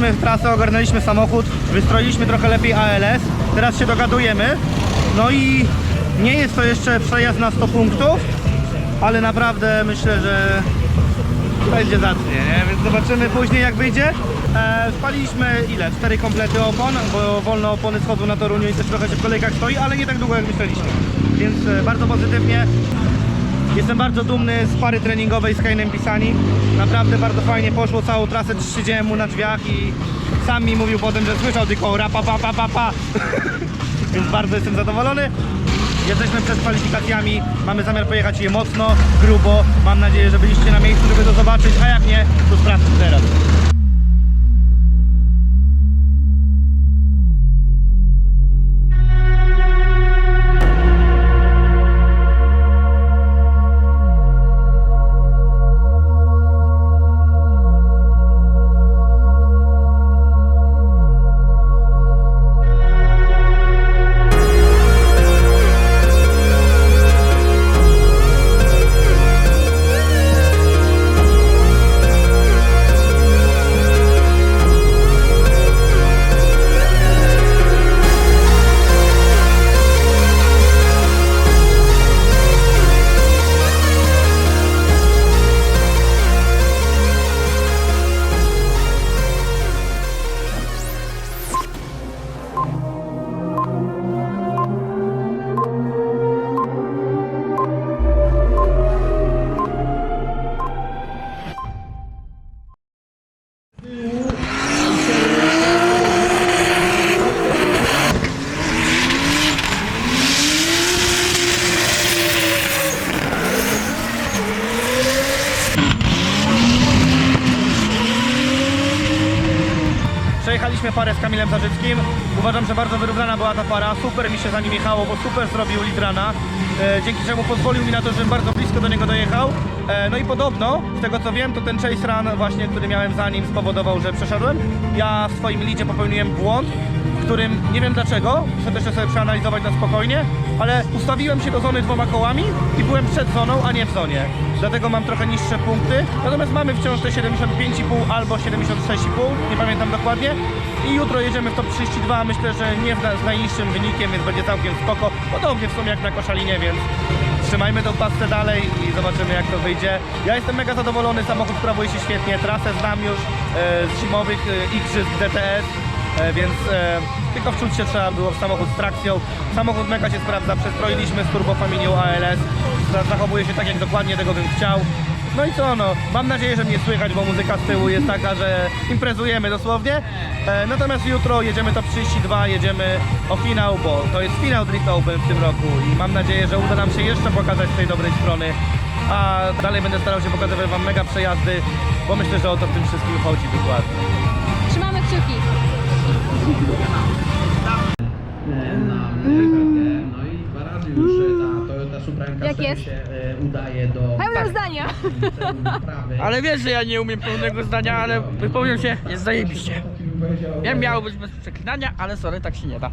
ogarnęliśmy trasę, ogarnęliśmy samochód, wystroiliśmy trochę lepiej ALS, teraz się dogadujemy. No i nie jest to jeszcze przejazd na 100 punktów, ale naprawdę myślę, że będzie zacnie, nie? Więc zobaczymy później jak wyjdzie. E, spaliśmy ile? Cztery komplety opon, bo wolne opony schodzą na Toruniu i też trochę się w kolejkach stoi, ale nie tak długo jak myśleliśmy. Więc e, bardzo pozytywnie. Jestem bardzo dumny z pary treningowej z Kainem Pisani. Naprawdę bardzo fajnie poszło, całą trasę siedziałem mu na drzwiach i sam mi mówił potem, że słyszał tylko rapa pa pa pa pa. Więc bardzo jestem zadowolony. Jesteśmy przed kwalifikacjami, mamy zamiar pojechać je mocno, grubo. Mam nadzieję, że byliście na miejscu, żeby to zobaczyć, a jak nie, to sprawdźmy teraz. Parę z Kamilem Zarzyckim. Uważam, że bardzo wyrównana była ta para. Super mi się za nim jechało, bo super zrobił litrana. E, dzięki czemu pozwolił mi na to, żebym bardzo blisko do niego dojechał. E, no i podobno, z tego co wiem, to ten chase run właśnie, który miałem za nim spowodował, że przeszedłem. Ja w swoim lidzie popełniłem błąd, którym nie wiem dlaczego, muszę też sobie przeanalizować na spokojnie, ale ustawiłem się do zony dwoma kołami i byłem przed zoną, a nie w zonie. Dlatego mam trochę niższe punkty. Natomiast mamy wciąż te 75,5 albo 76,5, nie pamiętam dokładnie. I jutro jedziemy w top 32, myślę, że nie z na- z najniższym wynikiem, więc będzie całkiem spoko. Podobnie w sumie jak na Koszalinie, więc trzymajmy tą pasę dalej i zobaczymy jak to wyjdzie. Ja jestem mega zadowolony, samochód sprawuje się świetnie, trasę znam już e, z zimowych e, igrzysk DTS. E, więc e, tylko wczuć się trzeba było w samochód z trakcją. Samochód mega się sprawdza, przestroiliśmy z turbofamilią ALS. Za- Zachowuje się tak jak dokładnie tego bym chciał. No i co no, mam nadzieję, że mnie słychać, bo muzyka z tyłu jest taka, że imprezujemy dosłownie. E, natomiast jutro jedziemy top 32, jedziemy o finał, bo to jest finał Drift Open w tym roku i mam nadzieję, że uda nam się jeszcze pokazać z tej dobrej strony. A dalej będę starał się pokazywać Wam mega przejazdy, bo myślę, że o to w tym wszystkim chodzi dokładnie. Trzymamy kciuki. Amerykę, no i dwa razy już ta Toyota Jak MK4 jest? się e, udaje do Pełne zdania. celu naprawy. Ale wiesz, że ja nie umiem pełnego zdania, ale wypowiem się, jest zajebiście. Ja miało być bez przeklinania, ale sorry, tak się nie da.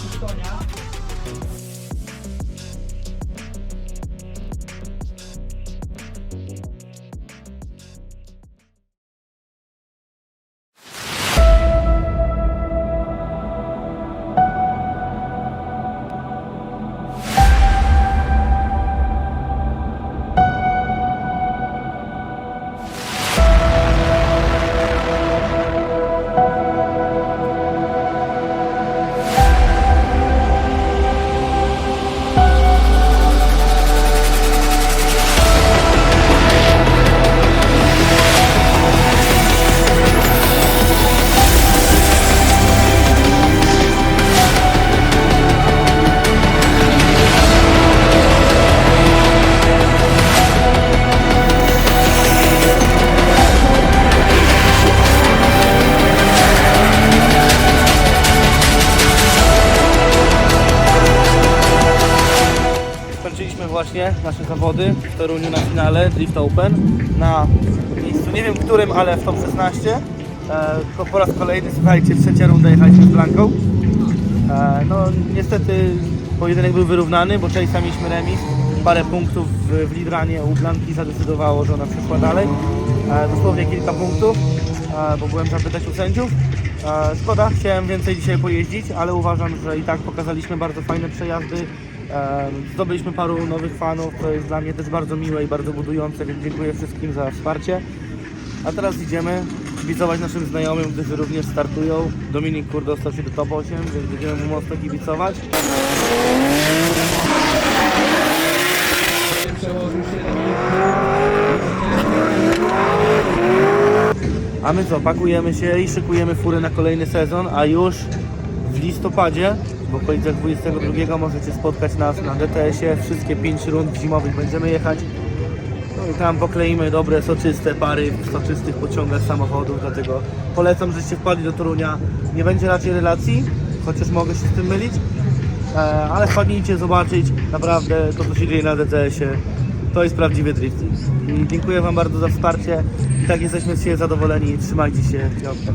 你多少年？Właśnie nasze zawody w Toruniu na finale Drift Open na miejscu, nie wiem którym, ale w top 16. E, to po raz kolejny, słuchajcie, trzecia runda jechaliśmy z Blanką. E, no niestety pojedynek był wyrównany, bo Chase'a mieliśmy remis. Parę punktów w, Lidranie u Blanki zadecydowało, że ona przeszła dalej. E, dosłownie kilka punktów, bo byłem zapytać u sędziów. Szkoda, chciałem więcej dzisiaj pojeździć, ale uważam, że i tak pokazaliśmy bardzo fajne przejazdy. Zdobyliśmy paru nowych fanów, to jest dla mnie też bardzo miłe i bardzo budujące, więc dziękuję wszystkim za wsparcie. A teraz idziemy kibicować naszym znajomym, którzy również startują. Dominik Kur dostał się do top 8, więc będziemy mu mocno kibicować. A my co, pakujemy się i szykujemy fury na kolejny sezon, a już w listopadzie, w okolicach 22 możecie spotkać nas na DTS-ie. Wszystkie 5 rund zimowych będziemy jechać. No i tam pokleimy dobre, soczyste pary w soczystych pociągach samochodów, dlatego polecam, żeście wpadli do Torunia. Nie będzie raczej relacji, chociaż mogę się z tym mylić, e, ale wpadnijcie zobaczyć naprawdę to, co się dzieje na DTS-ie. To jest prawdziwy drifting. I dziękuję Wam bardzo za wsparcie. I tak jesteśmy z siebie zadowoleni. Trzymajcie się. Piątek.